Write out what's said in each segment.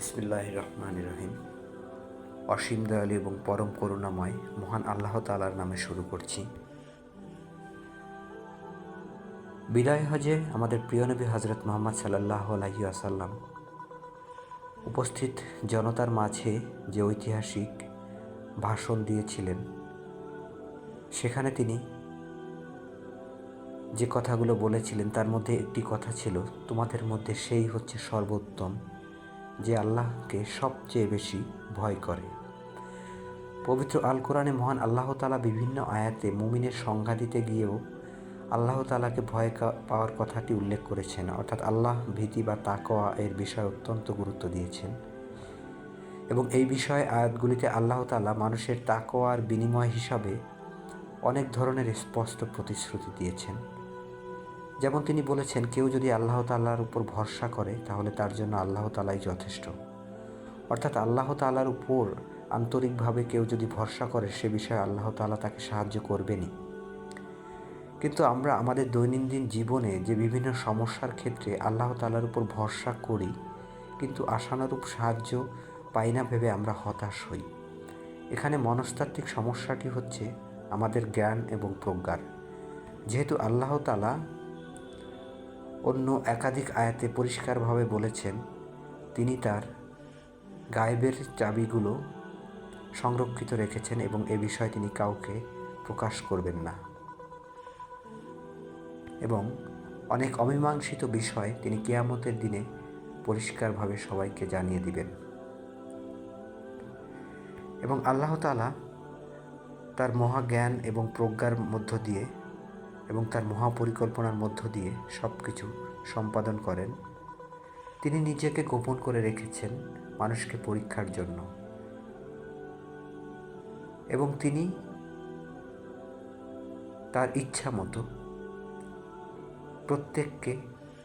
বিসমিল্লাহ রহমান রহিম অসীম দয়ালু এবং পরম করুণাময় মহান আল্লাহ তালার নামে শুরু করছি। বিদায় হজে আমাদের প্রিয় নবী হজরত মোহাম্মদ সাল্লাহ আলহি আসাল্লাম উপস্থিত জনতার মাঝে যে ঐতিহাসিক ভাষণ দিয়েছিলেন, সেখানে তিনি যে কথাগুলো বলেছিলেন, তার মধ্যে একটি কথা ছিল, তোমাদের মধ্যে সেই হচ্ছে সর্বোত্তম। যে আল্লাহকে সবচেয়ে বেশি ভয় করে। পবিত্র আল কোরআনে মহান আল্লাহ তালা বিভিন্ন আয়াতে মুমিনের সংজ্ঞা দিতে গিয়েও আল্লাহ তালাকে ভয় পাওয়ার কথাটি উল্লেখ করেছেন। অর্থাৎ আল্লাহ ভীতি বা তাকোয়া এর বিষয়ে অত্যন্ত গুরুত্ব দিয়েছেন। এবং এই বিষয়ে আয়াতগুলিতে আল্লাহ তালা মানুষের তাকোয়ার বিনিময় হিসাবে অনেক ধরনের স্পষ্ট প্রতিশ্রুতি দিয়েছেন। যেমন তিনি বলেছেন, কেউ যদি আল্লাহ তাল্লাহর উপর ভরসা করে, তাহলে তার জন্য আল্লাহ তালাই যথেষ্ট। অর্থাৎ আল্লাহ তালার উপর আন্তরিকভাবে কেউ যদি ভরসা করে, সে বিষয়ে আল্লাহ তালা তাকে সাহায্য করবেনই। কিন্তু আমরা আমাদের দৈনন্দিন জীবনে যে বিভিন্ন সমস্যার ক্ষেত্রে আল্লাহ তালার উপর ভরসা করি, কিন্তু আশানুরূপ সাহায্য পাই না ভেবে আমরা হতাশ হই। এখানে মনস্তাত্ত্বিক সমস্যাটি হচ্ছে আমাদের জ্ঞান এবং প্রজ্ঞার। যেহেতু আল্লাহ তালা অন্য একাধিক আয়াতে পরিষ্কারভাবে বলেছেন, তিনি তার গায়েবের চাবিগুলো সংরক্ষিত রেখেছেন এবং এ বিষয়ে তিনি কাউকে প্রকাশ করবেন না। এবং অনেক অমীমাংসিত বিষয় তিনি কেয়ামতের দিনে পরিষ্কারভাবে সবাইকে জানিয়ে দিবেন। এবং আল্লাহ তালা তার মহাজ্ঞান এবং প্রজ্ঞার মধ্য দিয়ে এবং তার মহাপরিকল্পনার মধ্য দিয়ে সব কিছু সম্পাদন করেন। তিনি নিজেকে গোপন করে রেখেছেন মানুষকে পরীক্ষার জন্য। এবং তিনি তার ইচ্ছা মতো প্রত্যেককে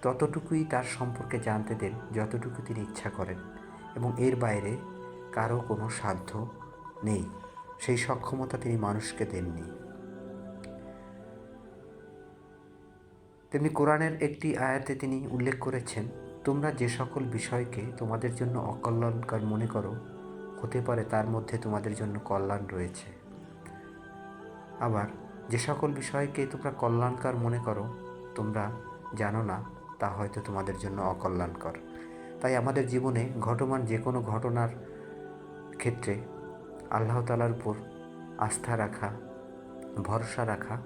ততটুকুই তার সম্পর্কে জানতে দেন যতটুকু তিনি ইচ্ছা করেন এবং এর বাইরে কারও কোনো সাধ্য নেই। সেই সক্ষমতা তিনি মানুষকে দেননি। তেমনি কোরআনের একটি আয়াতে তিনি উল্লেখ করেছেন, তোমরা যে সকল বিষয়কে তোমাদের জন্য অকল্যাণকার মনে করো, হতে পারে তার মধ্যে তোমাদের জন্য কল্যাণ রয়েছে। আবার, যে সকল বিষয়কে তোমরা কল্যাণকার মনে করো, তোমরা জানো না, তা হয়তো তোমাদের জন্য অকল্যাণকর। তাই আমাদের জীবনে ঘটমান যে কোনো ঘটনার ক্ষেত্রে আল্লাহ তালার উপর আস্থা রাখা, ভরসা রাখা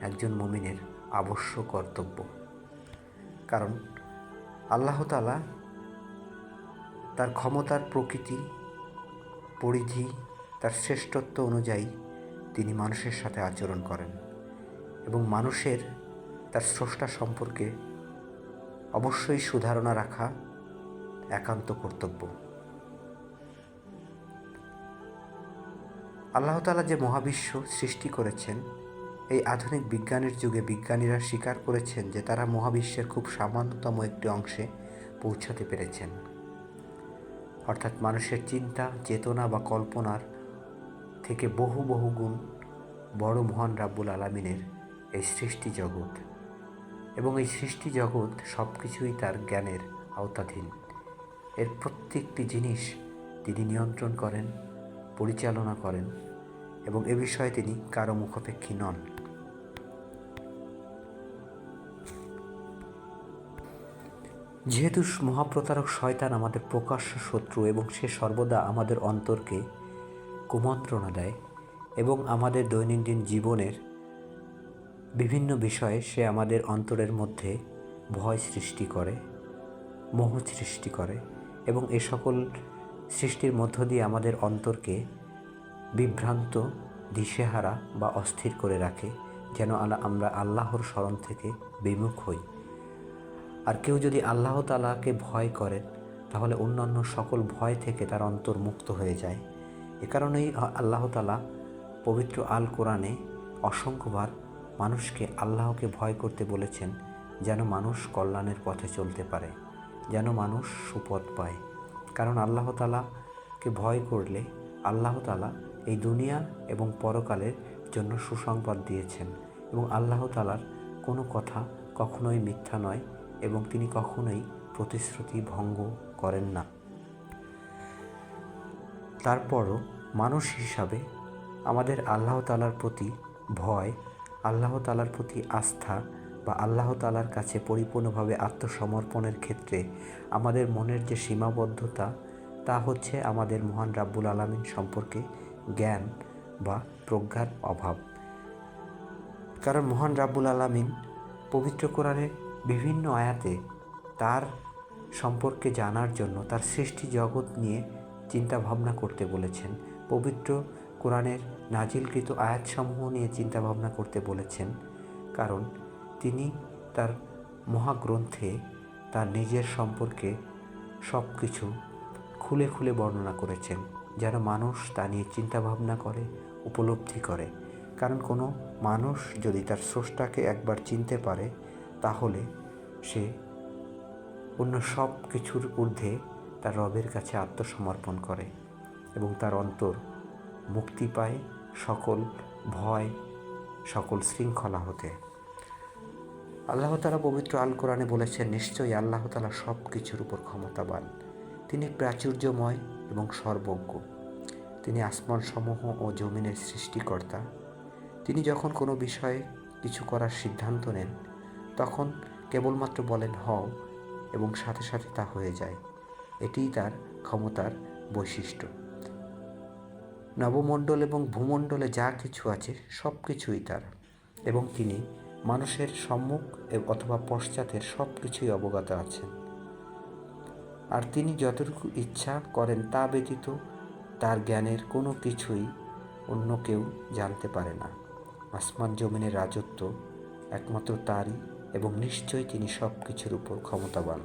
একজন মমিনের আবশ্য কর্তব্য। কারণ আল্লাহ তালা তার ক্ষমতার প্রকৃতি, পরিধি, তার শ্রেষ্ঠত্ব অনুযায়ী তিনি মানুষের সাথে আচরণ করেন এবং মানুষের তার স্রষ্টা সম্পর্কে অবশ্যই সুধারণা রাখা একান্ত কর্তব্য। আল্লাহ তালা যে মহাবিশ্ব সৃষ্টি করেছেন এই আধুনিক বিজ্ঞানের যুগে বিজ্ঞানীরা স্বীকার করেছেন যে তারা মহাবিশ্বের খুব সামান্যতম একটি অংশে পৌঁছাতে পেরেছেন। অর্থাৎ মানুষের চিন্তা, চেতনা বা কল্পনার থেকে বহু বহু গুণ বড় মহান রাব্বুল আলামিনের এই সৃষ্টি জগৎ। এবং এই সৃষ্টি জগৎ সব কিছুই তার জ্ঞানের আওতাধীন। এর প্রত্যেকটি জিনিস তিনি নিয়ন্ত্রণ করেন, পরিচালনা করেন এবং এ বিষয়ে তিনি কারও মুখাপেক্ষী নন। যেহেতু মহাপ্রতারক শয়তান আমাদের প্রকাশ্য শত্রু এবং সে সর্বদা আমাদের অন্তরকে কুমন্ত্রণা দেয় এবং আমাদের দৈনন্দিন জীবনের বিভিন্ন বিষয়ে সে আমাদের অন্তরের মধ্যে ভয় সৃষ্টি করে, মোহ সৃষ্টি করে এবং এ সকল সৃষ্টির মধ্য দিয়ে আমাদের অন্তরকে বিভ্রান্ত, দিশেহারা বা অস্থির করে রাখে, যেন আমরা আল্লাহর স্মরণ থেকে বিমুখ হই। আর কেউ যদি আল্লাহ তালাকে ভয় করেন তাহলে অন্যান্য সকল ভয় থেকে তার অন্তর মুক্ত হয়ে যায়। এ কারণেই আল্লাহ তালা পবিত্র আল কোরআনে অসংখ্যবার মানুষকে আল্লাহকে ভয় করতে বলেছেন, যেন মানুষ কল্যাণের পথে চলতে পারে, যেন মানুষ সুপথ পায়। কারণ আল্লাহ তালাকে ভয় করলে আল্লাহ তালা এই দুনিয়া এবং পরকালের জন্য সুসংবাদ দিয়েছেন এবং আল্লাহ তালার কোনো কথা কখনোই মিথ্যা নয়। এবং তিনি কখনোই প্রতিশ্রুতি ভঙ্গ করেন না। তারপরও মানুষ হিসাবে আমাদের আল্লাহ তালার প্রতি ভয়, আল্লাহ তালার প্রতি আস্থা বা আল্লাহ তালার কাছে পরিপূর্ণভাবে আত্মসমর্পণের ক্ষেত্রে আমাদের মনের যে সীমাবদ্ধতা, তা হচ্ছে আমাদের মহান রাব্বুল আলামিন সম্পর্কে জ্ঞান বা প্রজ্ঞার অভাব। কারণ মহান রাব্বুল আলামিন পবিত্র কোরআনের বিভিন্ন আয়াতে তার সম্পর্কে জানার জন্য, তার সৃষ্টি জগৎ নিয়ে চিন্তা ভাবনা করতে বলেছেন। পবিত্র কোরআনের নাজিলকৃত আয়াতসমূহ নিয়ে চিন্তা ভাবনা করতে বলেছেন, কারণ তিনি তার মহাগ্রন্থে তার নিজের সম্পর্কে সব কিছু খুলে খুলে বর্ণনা করেছেন, যেন মানুষ তা নিয়ে চিন্তা ভাবনা করে, উপলব্ধি করে। কারণ কোনো মানুষ যদি তার স্রষ্টাকে একবার চিনতে পারে তাহলে সে অন্য সব কিছুর ঊর্ধ্বে তার রবের কাছে আত্মসমর্পণ করে এবং তার অন্তর মুক্তি পায় সকল ভয়, সকল শৃঙ্খলা হতে। আল্লাহ তালা পবিত্র আল কোরআনে বলেছেন, নিশ্চয়ই আল্লাহ তালা সব কিছুর উপর ক্ষমতাবান। তিনি প্রাচুর্যময় এবং সর্বজ্ঞ। তিনি আসমান সমূহ ও জমিনের সৃষ্টিকর্তা। তিনি যখন কোনো বিষয়ে কিছু করার সিদ্ধান্ত নেন তখন কেবলমাত্র বলেন হও এবং সাথে সাথে তা হয়ে যায়। এটিই তার ক্ষমতার বৈশিষ্ট্য। নবমণ্ডল এবং ভূমণ্ডলে যা কিছু আছে সব কিছুই তার এবং তিনি মানুষের সম্মুখ অথবা পশ্চাতের সব কিছুই অবগত আছেন। আর তিনি যতটুকু ইচ্ছা করেন তা ব্যতীত তার জ্ঞানের কোনো কিছুই অন্য কেউ জানতে পারে না। আসমান জমিনের রাজত্ব একমাত্র তারই এবং নিশ্চয়ই তিনি সব কিছুর উপর ক্ষমতাবান।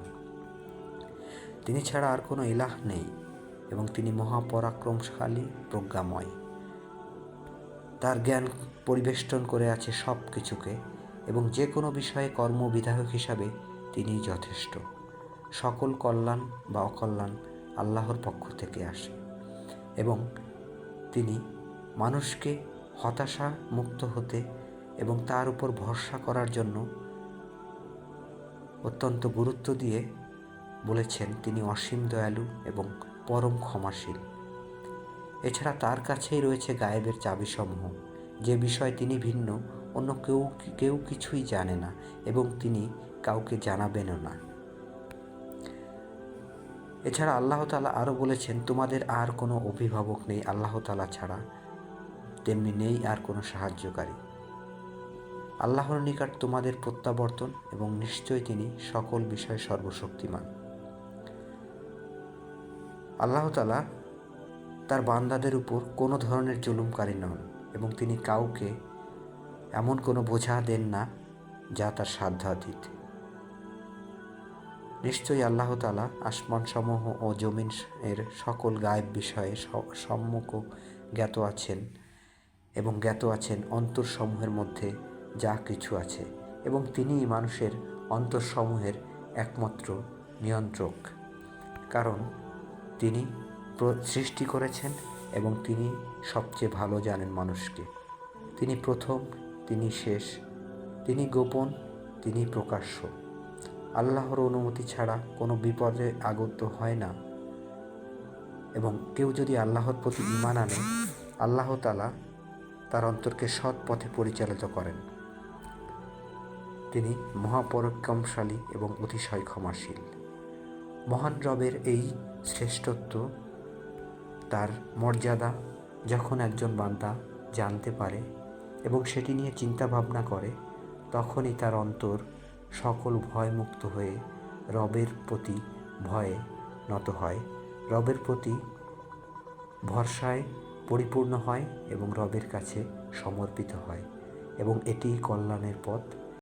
তিনি ছাড়া আর কোনো ইলাহ নেই এবং তিনি মহাপরাক্রমশালী, প্রজ্ঞাময়। তার জ্ঞান পরিবেষ্টন করে আছে সব কিছুকে এবং যে কোনো বিষয়ে কর্মবিধায়ক হিসাবে তিনি যথেষ্ট। সকল কল্যাণ বা অকল্যাণ আল্লাহর পক্ষ থেকে আসে এবং তিনি মানুষকে হতাশা মুক্ত হতে এবং তার উপর ভরসা করার জন্য অত্যন্ত গুরুত্ব দিয়ে বলেছেন তিনি অসীম দয়ালু এবং পরম ক্ষমাশীল। এছাড়া তার কাছেই রয়েছে গায়েবের চাবিসমূহ। যে বিষয়ে তিনি ভিন্ন, অন্য কেউ কেউ কিছুই জানে না এবং তিনি কাউকে জানাবেনও না। এছাড়া আল্লাহ তালা আরও বলেছেন, তোমাদের আর কোনো অভিভাবক নেই আল্লাহ তালা ছাড়া। তেমনি নেই আর কোনো সাহায্যকারী। আল্লাহর নিকট তোমাদের প্রত্যাবর্তন এবং নিশ্চয় তিনি সকল বিষয়ে সর্বশক্তিমান। আল্লাহ তালা তার বান্দাদের উপর কোনো ধরনের জুলুমকারী নন এবং তিনি কাউকে এমন কোনো বোঝা দেন না যা তার সাধ্যাতীত। নিশ্চয়ই আল্লাহ তালা আসমানসমূহ ও জমিন এর সকল গায়েব বিষয়ে সম্মুখ জ্ঞাত আছেন এবং জ্ঞাত আছেন অন্তরসমূহের মধ্যে যা কিছু আছে, এবং তিনিই মানুষের অন্তরসমূহের একমাত্র নিয়ন্ত্রক। কারণ তিনি সৃষ্টি করেছেন এবং তিনি সবচেয়ে ভালো জানেন মানুষকে। তিনি প্রথম, তিনি শেষ, তিনি গোপন, তিনি প্রকাশ্য। আল্লাহর অনুমতি ছাড়া কোনো বিপদে আগত হয় না। এবং কেউ যদি আল্লাহর প্রতি ইমান আনে, আল্লাহ তালা তার অন্তরকে সৎ পথে পরিচালিত করেন। তিনি মহাপরাক্রমশালী এবং অতিশয় ক্ষমাশীল। মহান রবের এই শ্রেষ্ঠত্ব তার মর্যাদা যখন একজন বান্দা জানতে পারে এবং সেটি নিয়ে চিন্তা ভাবনা করে, তখনই তার অন্তর সকল ভয়মুক্ত হয়ে রবের প্রতি ভয়ে নত হয়। রবের প্রতি ভরসায় পরিপূর্ণ হয় এবং রবের কাছে সমর্পিত হয় এবং এটিই কল্যাণের পথ।